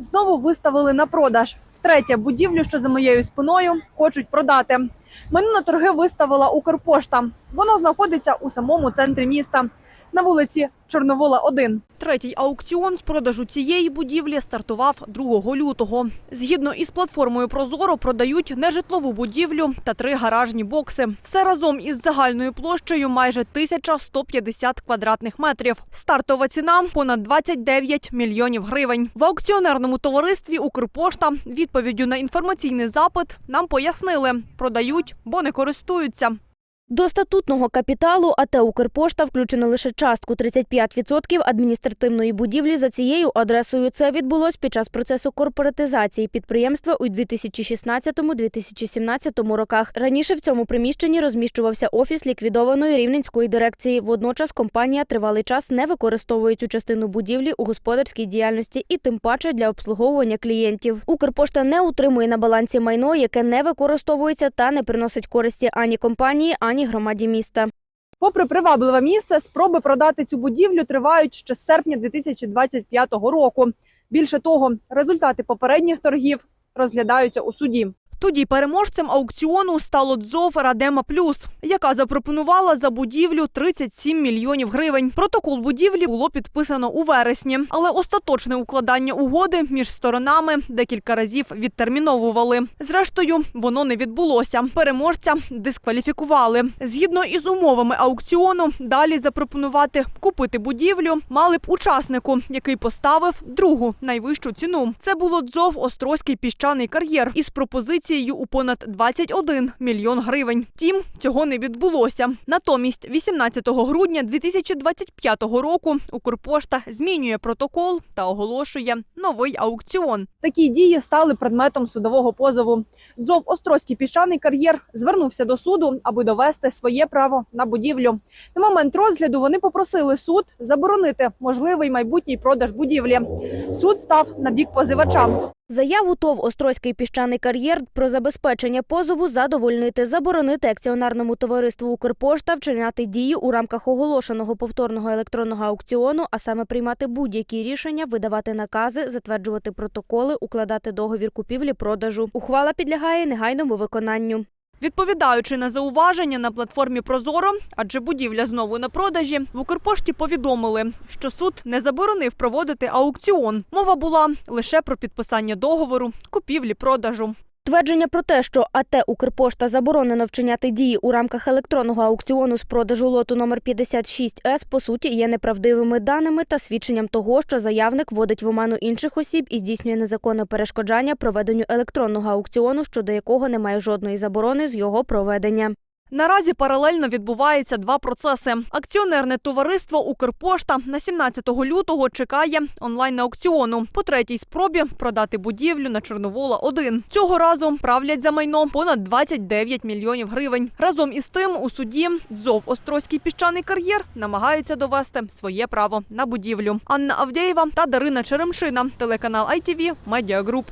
Знову виставили на продаж. Втретє, будівлю, що за моєю спиною, хочуть продати. Мене на торги виставила Укрпошта. Воно знаходиться у самому центрі міста на вулиці Чорновола 1. Третій аукціон з продажу цієї будівлі стартував 2 лютого. Згідно із платформою Прозоро продають нежитлову будівлю та три гаражні бокси. Все разом із загальною площею майже 1150 квадратних метрів. Стартова ціна понад 29 мільйонів гривень. В аукціонерному товаристві Укрпошта відповіддю на інформаційний запит нам пояснили, продають, бо не користуються. До статутного капіталу АТ «Укрпошта» включено лише частку 35% адміністративної будівлі за цією адресою. Це відбулось під час процесу корпоратизації підприємства у 2016-2017 роках. Раніше в цьому приміщенні розміщувався офіс ліквідованої рівненської дирекції. Водночас компанія тривалий час не використовує цю частину будівлі у господарській діяльності і тим паче для обслуговування клієнтів. Укрпошта не утримує на балансі майно, яке не використовується та не приносить користі ані компанії, ані громаді міста. Попри привабливе місце, спроби продати цю будівлю тривають ще з серпня 2025 року. Більше того, результати попередніх торгів розглядаються у суді. Тоді переможцем аукціону стало ДЗОВ Радема Плюс, яка запропонувала за будівлю 37 мільйонів гривень. Протокол будівлі було підписано у вересні, але остаточне укладання угоди між сторонами декілька разів відтерміновували. Зрештою, воно не відбулося. Переможця дискваліфікували. Згідно із умовами аукціону, далі запропонувати купити будівлю мали б учаснику, який поставив другу найвищу ціну. Це було ДЗОВ Острозький піщаний кар'єр із пропозицією у понад 21 мільйон гривень. Втім, цього не відбулося. Натомість, 18 грудня 2025 року Укрпошта змінює протокол та оголошує новий аукціон. Такі дії стали предметом судового позову. ДЗОВ Острозький піщаний кар'єр звернувся до суду, аби довести своє право на будівлю. На момент розгляду вони попросили суд заборонити можливий майбутній продаж будівлі. Суд став на бік позивача. Заяву ТОВ «Острозький піщаний кар'єр» про забезпечення позову задовольнити, заборонити акціонарному товариству «Укрпошта» вчиняти дії у рамках оголошеного повторного електронного аукціону, а саме приймати будь-які рішення, видавати накази, затверджувати протоколи, укладати договір купівлі-продажу. Ухвала підлягає негайному виконанню. Відповідаючи на зауваження на платформі Прозоро, адже будівля знову на продажі, в Укрпошті повідомили, що суд не заборонив проводити аукціон. Мова була лише про підписання договору, купівлі-продажу. Твердження про те, що АТ «Укрпошта» заборонено вчиняти дії у рамках електронного аукціону з продажу лоту номер 56С, по суті, є неправдивими даними та свідченням того, що заявник вводить в оману інших осіб і здійснює незаконне перешкоджання проведенню електронного аукціону, щодо якого немає жодної заборони з його проведення. Наразі паралельно відбуваються два процеси. Акціонерне товариство Укрпошта на 17 лютого чекає онлайн-аукціону по третій спробі продати будівлю на Чорновола 1 Цього разу правлять за майно понад 29 мільйонів гривень. Разом із тим у суді ДЗОВ Острозький піщаний кар'єр намагаються довести своє право на будівлю. Анна Авдєєва та Дарина Черемшина, телеканал ITV, Медіагруп.